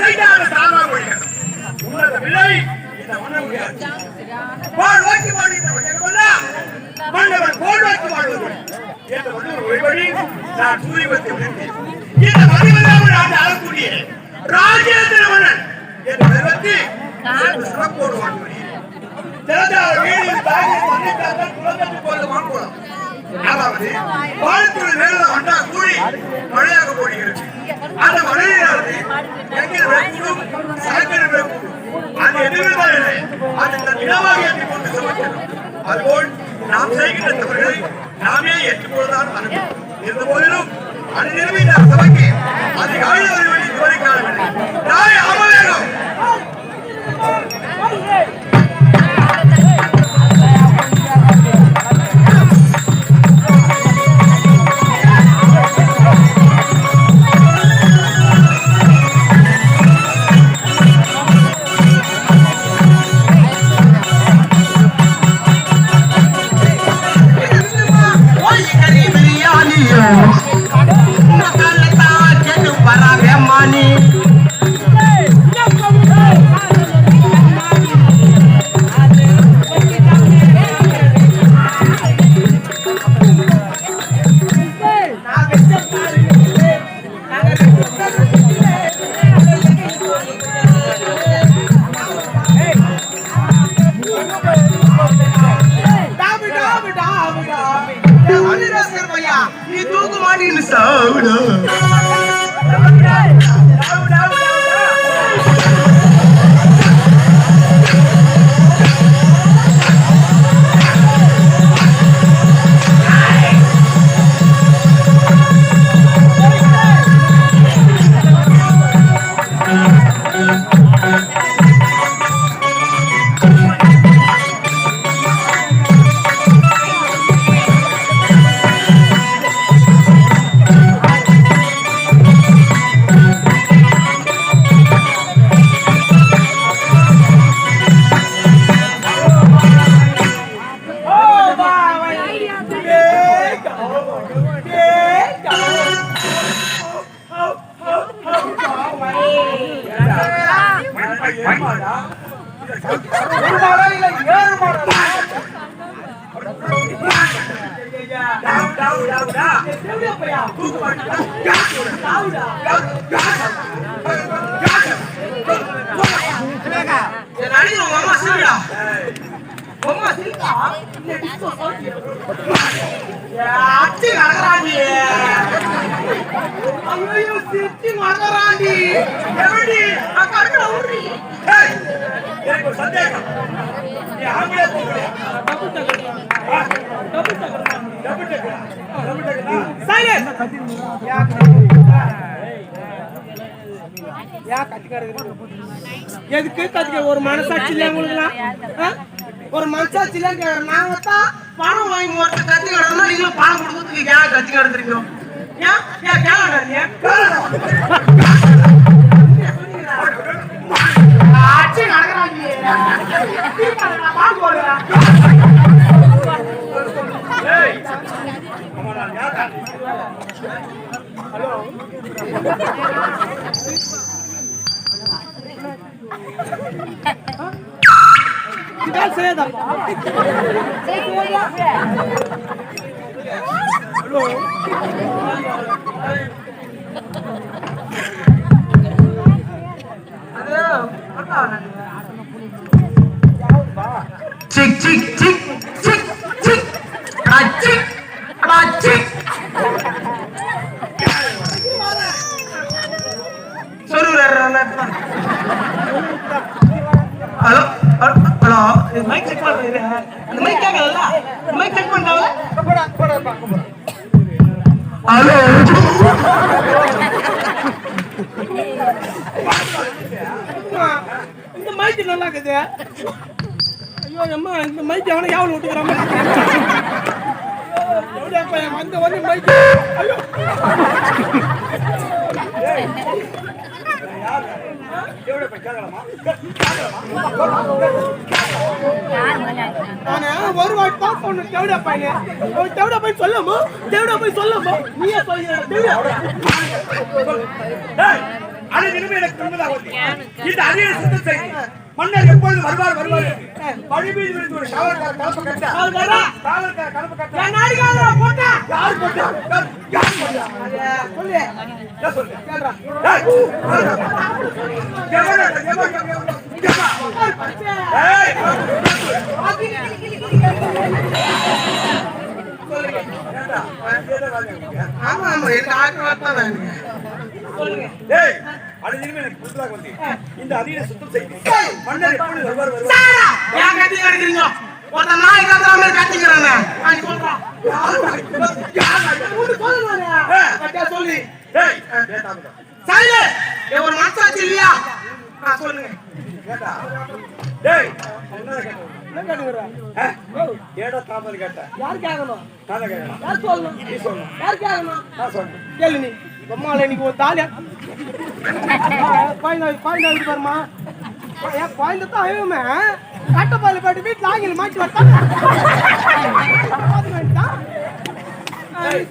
செய்தாக சாதா மொழிகள் உன்னத விலை இந்த மன்ன முடியாது வாழ் நோக்கி வாழ்கின்ற மன்னவன் கோல் நோக்கி வாழ்வது என்று வள்ளுவர் ஒளிவழி நான் சூரியவத்தை விழுந்தேன் இந்த மதிவெல்லாம் நான் ஆளக்கூடிய என்ற நிறுவத்தி சிறப்போடு தாயை போல அதாவது வாழ்த்துறை மேல வந்தா கூடி மழையாக போடுகிறது. அந்த மழையிலானது எங்கில் விளக்கூடும் சரக்கில் விளக்கூடும் அது எதிர்விதான் இல்லை அது இந்த இனமாக ஏற்றி கொண்டு அதுபோல் நாம் செய்கின்ற தவறுகளை நாமே ஏற்றுக்கொள்ளதான் அனுப்பும் இருந்த போதிலும் அது நிறுவின சபைக்கு அதிகாலை ஒரு வழி துறை காணவில்லை. நாய் அவலேகம் தூக்கு மாட்டீன்னு சாவுடா அம்மா சிரிடா அம்மா சிரிக்கா ஐயோ எப்படி எனக்கு ஒரு சந்தேகம் நீ ஆம்பளை டபுள் டபுள் எதுக்கு ஒரு மனசாட்சி இல்லையா உங்களுக்கு ஒரு மனசாட்சி இல்லைன்னு கேக்குறேன். நாங்க தான் பணம் வாங்கி ஒருத்தர் கத்தி கிடந்தா நீங்களும் பணம் கொடுக்கறதுக்கு ஏன் கத்தி கிடந்துருக்கீங்க ஏன்? ஏன் கேளாடாதீங்க ஆட்சி நடக்கிறாங்க. ஏய், அவன் நான் யாரா? இதான் செய்யாதான் சிக் சிக் சிக் சிக் அம்மா இந்த மைக்கு அவனை யாவல் விட்டுக்கிறான் பையன் வந்த வந்து மைக்கு ஒரு வாட்டி சொன்னேன் தேவடா பையனே. தேவடா போய் சொல்லாமோ தேவடா போய் சொல்லாமோ நீயே சொல்லிடுற தேவடா. எனக்கு இந்த சுத்தம் மன்னர் எப்பொழுது வருவார் வருவார்? பழிமீது விழுந்து ஒரு காவல்கார கலப்பை கட்ட? காவல்கார கலப்பை கட்ட. நாடிக்காக போட்டா யார் போட்டா யார்? போட்டா சொல்லு. என்ன? ஏய். ஆமா ஆமா. எனக்கு ஆசீர்வாதம் தான் சொல்லுங்க ஏய், அது இனிமே எனக்கு புதுதாக வந்து இந்த அரியணை சுத்தம் செய்து மன்னர் எப்பொழுது வருவார் வருவார். ஒருத்த நாய் கத்துற மாதிரி கத்திக்கிறாங்க நான். சொல்றேன் அக்கா சொல்லி. சரி ஒரு மனசாச்சு இல்லையா? சொல்லுங்க. கேட்டா டேய் கேட்ட. என்ன ஆ? ஏடா தாமரை கேட்ட? யார் கேட்கணும்? நானே கேட்கலாம் யார் சொல்லணும்? நீ சொல்லணும். யார் கேட்கணும்? நான் சொல்றேன் கேளு நீ. அம்மால இன்னைக்கு ஒரு தாலியா? பாய்ந்தா பாய்ந்தா பாருமா ஏன் பாய்ந்த தான் அழுவுமே கட்டப்பால் கட்டி வீட்டில் ஆங்கில மாட்டி வரட்டான்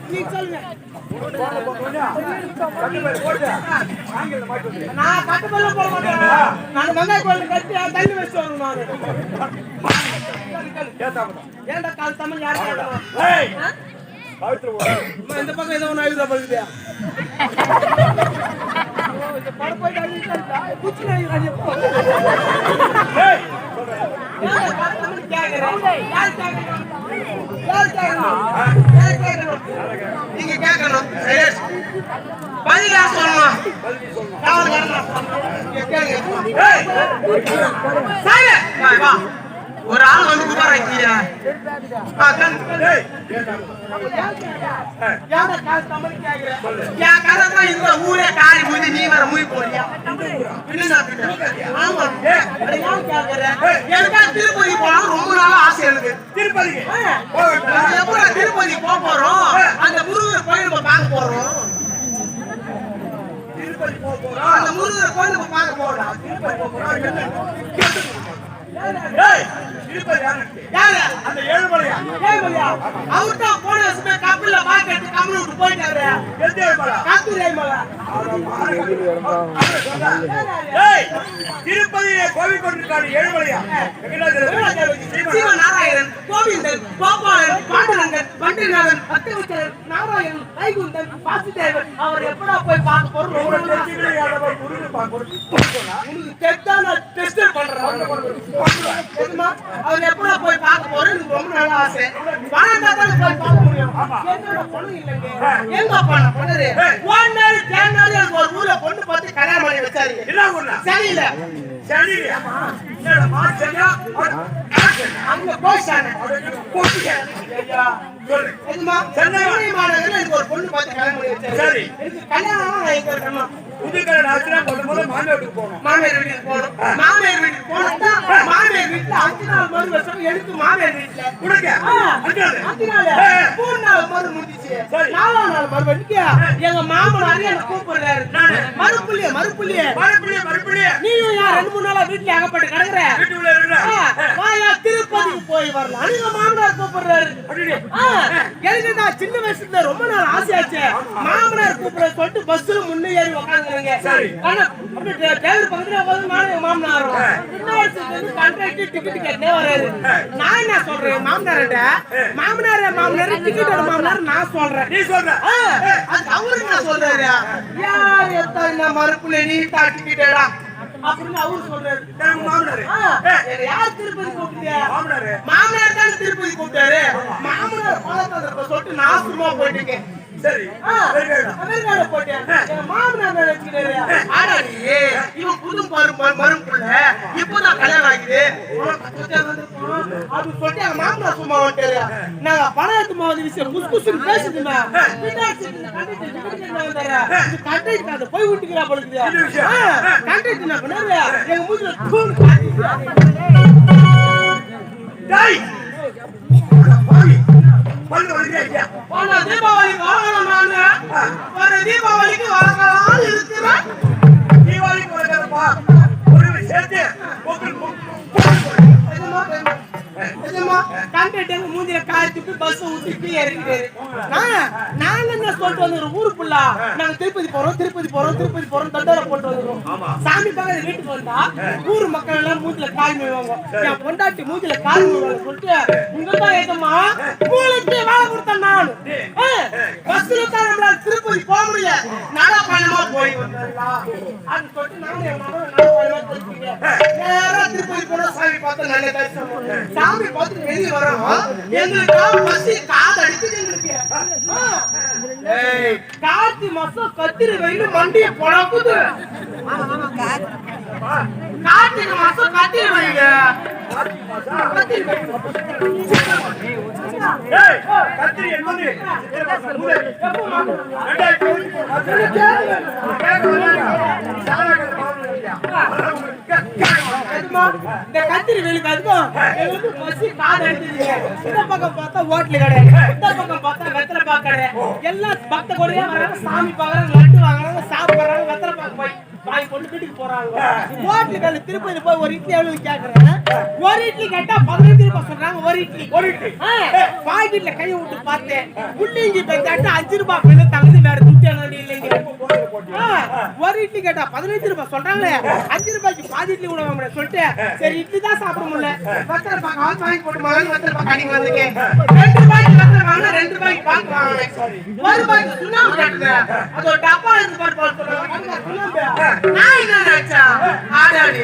நீ சொல்லுங்க போட்டு நான் கட்டப்பால போட மாட்டேன். நான் வெங்காய கோயில் கட்டி தள்ளி வச்சு வரணும் ஏன்டா கால் தமிழ் யார் இந்த பக்கம் ஏதோ ஒன்று ஆயுதா பழுகுதா படப்போய் அழுதா நீங்க கேட்கணும் பதிலா சொல்லணும் ஒரு ஆள் வந்து உட்கார வைக்கிறியா? ஆ, கண். ஏய் ஏத்தாமடா என் கதை தான் இந்த ஊரே காரி மூஞ்சி, நீ வேற மூய் போறியா? எனக்கா திருப்பதி போகணும்னு ரொம்ப நாளா ஆசை எனக்கு. போகட்டா எப்படா திருப்பதி போக போறோம்? அந்த முருகர் கோயில் பார்க்க போறோம். திருப்பதி போக போறோம். அந்த முருகர் கோயில் பார்க்க போறோம். திருப்பதி போக போறோம். என்ன ஏய் திருப்பதி யாரு யாரு அந்த ஏழுமலையா அவர்தான் போன வருஷமே கப்பில பாக்கெட்டு கம்மி விட்டு போயிட்டாரு எந்த ஏழுமலை கத்தூரி மலை ஏய் கோவில் கொண்டிருக்காரு ஏழுமலையா நாராயணன் கோவிந்தன் கோபாலன் பாண்டரங்கன் பண்டிநாதன் பக்தவிச்சரன் நாராயணன் வைகுந்தன் வாசுதேவன் அவர் எப்படா போய் பார்க்க போறோம் அவர் எப்படா போய் பார்க்க போறேன் எனக்கு ரொம்ப நாளா ஆசை பணம் தான் போய் பார்க்க முடியும் என்னோட பொண்ணு இல்லைங்க எங்க பொண்ணு தேனாரு எனக்கு ஒரு ஊர்ல பொண்ணு பார்த்து கல்யாணம் பண்ணி வச்சாரு என்ன சரியில்லை என்னடா, அங்க போயிட்டானே சென்னை மாநகரில் எனக்கு ஒரு பொண்ணு பார்த்து கல்யாணம் பண்ணி வச்சாரு சரி. கல்யாணம் புதுக்கடை மாமியார் வீட்டுக்கு போகணும். மாமியார் வீட்டுக்கு போகணும். மாமியார் வீட்டுக்கு போனா மாமியார் வீட்டுல அஞ்சு நாள் மறு வருஷம் எனக்கு மாமியார் வீட்டுல. உனக்கு? ஆ, அஞ்சு நாள். மூணு நாள் மறு முடிஞ்சுச்சு. நாலாம் நாள் மறு வந்துட்டு எங்க மாமனார் என்ன கூப்பிடுறாரு. மறுப்புள்ளிய மறுப்புள்ளிய. மறுபடியும், மறுபடியும் நீயும் யார்? ரெண்டு மூணு நாளா வீட்டுல அகப்பட்டு கிடக்குற? வீட்டுக்குள்ள இருக்கிற. திருப்பதிக்கு போய் வரலாம். நீங்க மாமனார் கூப்பிடுறாரு. எனக்கு நான் சின்ன வயசுல ரொம்ப நாள் ஆசையாச்சு. மாமனார் கூப்பிட சொல்லிட்டு பஸ்ல முன்னே ஏறி சரி. ஆனா பக்கத்துல மாமனாரும் பின்னாடி seat வந்து கண்டக்டர் டிக்கெட் கேட்டே வராரு நான் என்ன சொல்றேன் மாமனார்ட்ட? மாமனார் மாமனார் டிக்கெட் மாமனார் நான் சொல்றேன். நீ சொல்ற. அவரு என்ன சொல்றாரு? யார் எத்தனை மறுப்புல நீ தான் டிக்கெட்டா அப்படின்னு அவரு சொல்றாரு. மாமனாரு. யார் திருப்பதி கூப்பிட்டியா மாமனாரு. மாமனார் தானே திருப்பதி கூப்பிட்டாரு. மாமனார் சொல்லிட்டு நான் சும்மா போயிட்டு சரி. சரி. அமெரிக்கால போட்டேன் மாமனார் ஆடாடி இவன் புது மறுப்புள்ள இப்பதான் கல்யாணம் ஆகுது. அப்படின்னு சொல்லிட்டு எங்க மாமனார் சும்மா வந்துட்டாரு நாங்க பணம் எடுத்து போவது விஷயம் குசு பேசுதுமே. இந்த conductor அதை போய் விட்டுக்கிறா பொழுது. கண்டக்டர் என்ன பண்ணாரு எங்க மூஞ்சில தூண் டேய். போன பஸ் ஊத்திட்டு இறங்கிட்டாரு நான் நாங்க என்ன சொல்லிட்டு வந்து ஊருக்குள்ள நாங்க திருப்பதி போறோம் திருப்பதி போறோம் திருப்பதி போறோம் தண்டோர போட்டு வந்துருவோம் சாமி பக்கம் வீட்டுக்கு வந்தா ஊர் மக்கள் எல்லாம் மூஞ்சில கால் மேய்வாங்க. என் பொண்டாட்டி மூஞ்சில கால் மேய்வாங்க சொல்லிட்டு இங்க தான் ஏதம்மா மூளைக்கு வேலை கொடுத்தேன் நான். பஸ்ல தான் நம்மளால திருப்பதி போக முடியல. நடா பயணமா போய் வந்துடலாம் அது சொல்லிட்டு நானும் என் போயிட்டு நேரா திருப்பதி போனா சாமி பார்த்து நல்ல தரிசனம் சாமி பார்த்து வெளியே வரோம் எங்களுக்கு பசி காது அடிக்குது எங்களுக்கு கார்த்தி மாசம் கத்திரி வெயில் மண்டிய பொழக்குது. கார்த்திகை மாசம் கத்திரி வெயில். கத்திரி கத்திரி என்பது ரெண்டாயிரத்தி இந்த கத்திரி வெயிலுக்கு அதுக்கும் எங்களுக்கு பசி காது அடிக்குது இந்த பக்கம் பார்த்தா ஹோட்டல் கடை இந்த பக்கம் பார்த்தா வெத்தலை பாக்கு கடை எல்லாம் பக்த கொடியா வராங்க சாமி பாக்குறாங்க லட்டு வாங்குறாங்க சாப்பிடுறாங்க வெத்தலை பாக்கு போய் வாங்கி கொண்டு வீட்டுக்கு போறாங்க ஹோட்டல் கடை திருப்பதி போய் ஒரு இட்லி. எவ்வளவு ஒரு இட்லி கேட்டா பதினஞ்சு ரூபாய் சொல்றாங்க ஒரு இட்லி ஒரு இட்லி. பாக்கெட்ல கையை விட்டு பார்த்தேன். புள்ளிங்கி போய் கேட்டா அஞ்சு ரூபாய் பில்லு தங்குது வேற துட்டு என்ன இல்லைங்க ஆ, ஒரு இட்லி கேட்டா பதினஞ்சு ரூபாய் சொல்றாங்களே. அஞ்சு ரூபாய்க்கு பாதி இட்லி கூட வாங்க சொல்லிட்டு சரி இட்லி தான் சாப்பிட முடியல. வத்தல் பாக்கு ஆள் வாங்கி போட்டு மகன் வத்தல் பாக்கு அடிக்க வந்திருக்கேன் ரெண்டு ரூபாய்க்கு வத்தல் வாங்கினா ரெண்டு ரூபாய்க்கு பாக்கு வாங்கினேன் ஒரு ரூபாய்க்கு சுண்ணாம்பு கேட்டுங்க. அது ஒரு டப்பா இருந்து பாட்டு பாட்டு சொல்றாங்க சுண்ணாம்பு. நான் என்ன நினைச்சேன் ஆடாடி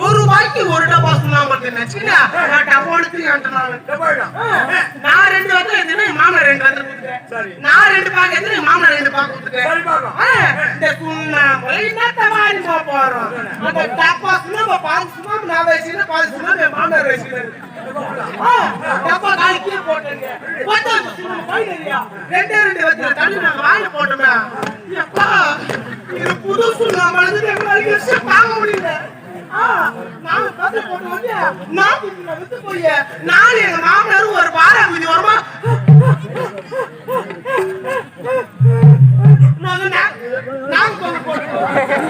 ஒரு ரூபாய்க்கு ஒரு டப்பா சுண்ணாம்பு நினைச்சுக்கிட்டா நான் டப்பா எடுத்து நான் ரெண்டு என் மாமனார் ரெண்டு சரி. நான் ரெண்டு பாக்கு எடுத்துட்டு என் மாமனார் ரெண்டு பாக்கு கொடுத்துட்டேன். சரி பாக்கலாம். ஆ, அந்த டப்பா சுண்ணாம்பு பாதி சுண்ணாம்பு நான் வயசுல பாதி சுண்ணாம்பு என் மாமனார் வயசுல டப்பா காலிக்கே போட்டேங்க போட்டா எப்பா இது புது சுண்ணாம்பு வந்து தாங்க முடியல ஆ, நாங்க பார்த்து போட்டு வந்து நாட்டு வித்து போய் நானும் எங்க மாமனாரும் ஒரு வாரம் மீதி வருமா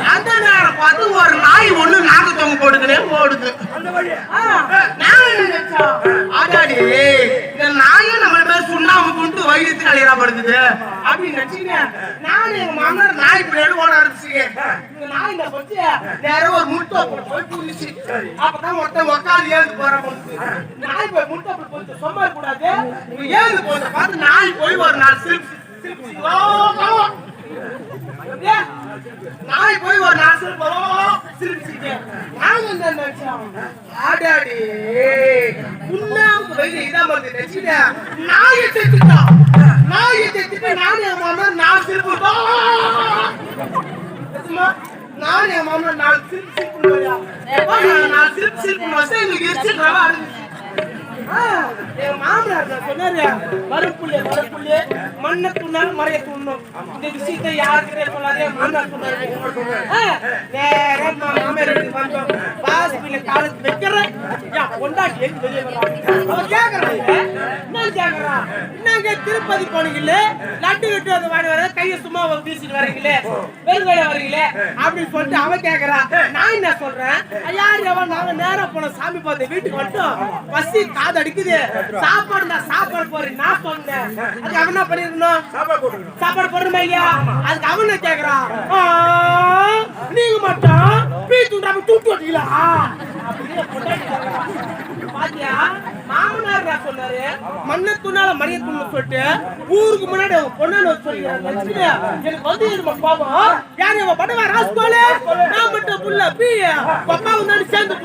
அந்த நேரம் பார்த்து ஒரு நாய் ஒண்ணு நாக்கு தொங்க போடுதுனே போடுது? அடாடி, இந்த நாயே நம்மள பேர் சுண்ணாம்பு கொண்டு வைத்தியத்துக்கு அலையறாப்படுது அப்படின்னு நினைச்சீங்க நானும் எங்க மாமனார் நாய் பின்னாடி ஓட ஆரம்பிச்சுங்க இந்த நாய் போச்சு நேரம் ஒரு முட்டை போய் புரிச்சு அப்பதான் ஒருத்தன் உக்காந்து ஏந்து போற நாய் போய் முட்டை போய் சும்மா கூடாது ஏந்து போறத பார்த்து நாய் போய் ஒரு நாள் சிரிப்பு. நாய் போய் ஒரு நாள் சிரிப்பு சிரிச்சுட்டு நாங்க என்ன நினைச்சோம் ஆடாடி உண்ணாம வெளியே இதான் வந்து நினைச்சுட்டேன் நாயை செத்துட்டான் நாயை செத்துட்டு நானே என் மாமா நான் சிரிப்பு நிஜமா? நானே என் மாமா நாலு சிரிப்பு சிரிப்பு நாலு சிரிப்பு சிரிப்பு எங்களுக்கு ரவா மாமனார் நான் சொன்னாரு. மறுப்புள்ளே மறுப்புள்ளே மண்ணை துண்ணாலும் மறைய துண்ணும். இந்த விஷயத்தை யாருக்கிட்டே சொல்லாதே மாமனார் சொன்னாரு. ஆ, நேரா வந்தோம். வாசப்பில காலத்து வைக்கிறேன். பொண்டாட்டி எங்க வெளியே என்ன கேக்குறான் என்னங்க திருப்பதி போனீங்களே? லட்டு கட்டு வந்து வாடி வர கையை சும்மா வீசிட்டு வரீங்களே? வெறுங்கையில வரீங்களே? அப்படின்னு சொல்லிட்டு அவன் கேக்குறான் நான் என்ன சொல்றேன்? யார் அவன் நாங்க நேரா போன சாமி பார்த்து வீட்டுக்கு வந்துட்டோம். பசி காது அடிக்குது சாப்பாடு நான் சாப்பாடு போறேன் நான் சொன்னேன். அதுக்கு அவன் என்ன பண்ணிருக்கணும்? சாப்பாடு போடுறோமா இல்லையா? அதுக்கு அவன் கேக்குறான் தூக்கி பாத்தியா? மாமனார் சொன்னாரு? மண்ணை மணிய துண்ணு சொல்லிட்டு ஊருக்கு முன்னாடி அவங்க பொண்ணு சொல்லிக்கிறாங்க எனக்கு வந்து இது பாவம். யாரு இவன் பண்ணுவா ராஸ்கோலே நான் மட்டும் புள்ள பீ அப்பா வந்து சேர்ந்து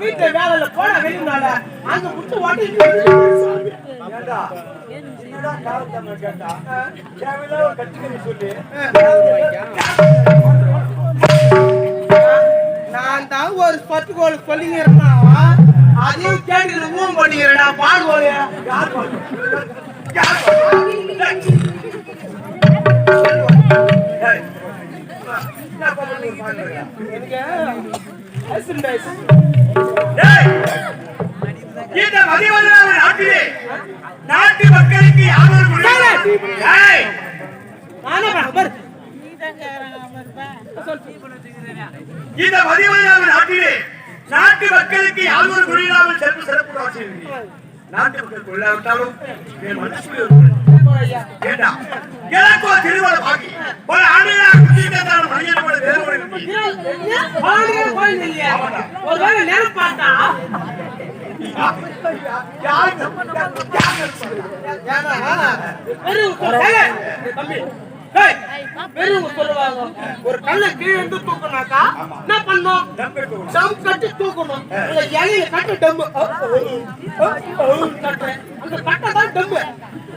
வீட்டுல வேலையில போடா வெளியினால. அங்க புடிச்சு ஓட்டிட்டு சொல்லி நான் தான் ஒரு பத்து கோல் சொல்லிங்கிறேன்னா அதையும் கேட்டு ஊம் பண்ணிக்கிறேன்டா பால்? யார் பாரு? இந்த மதிவதனான நாட்டிலே நாட்டு மக்களுக்கு யாதொரு இந்த நாட்டிலே நாட்டு மக்களுக்கு யாதொரு குறையில்லாமல் செல்வ சிறப்பு நாட்டு மக்கள் கொள்ளாவிட்டாலும் என் மனசுக்குள்ளே ஏண்டா எனக்கோ திருமணம் ஆகி பல ஆண்டுகளாக குடியிருந்தான மனிதன் போல வேறு ஆளுங்க கோயில் இல்லையா ஒருவேளை நேரம் பார்த்தா ஒரு கல்லை கீழே இருந்து தூக்குனாக்கா என்ன பண்ணணும் டம் கட்டி தூக்கணும் இலையில கட்டு டம்மு கட்டுறேன். அந்த கட்டை தான் டம்மு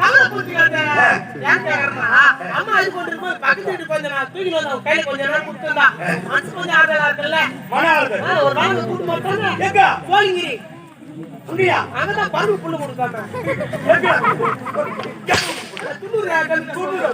நான் புரிஞ்சுக்காத. ஏன் கேக்குறேன்னா, அம்மா இது கொண்டிருக்கும்போது பக்கத்து வீட்டுக்கு கொஞ்சம் நான் தூக்கிட்டு வந்து அவன் கையில கொஞ்ச நேரம் கொடுத்திருந்தா, மனசு கொஞ்சம் ஆறுதலா இருக்குல்ல? ஆ, ஒரு நாள் கூட்டு மாட்டாங்க. எங்க? சோழிங்கிரி. அங்கதான் பருப்பு புல்லு கொடுக்காம. துண்ணூறு ஏக்கர் துண்ணூறு.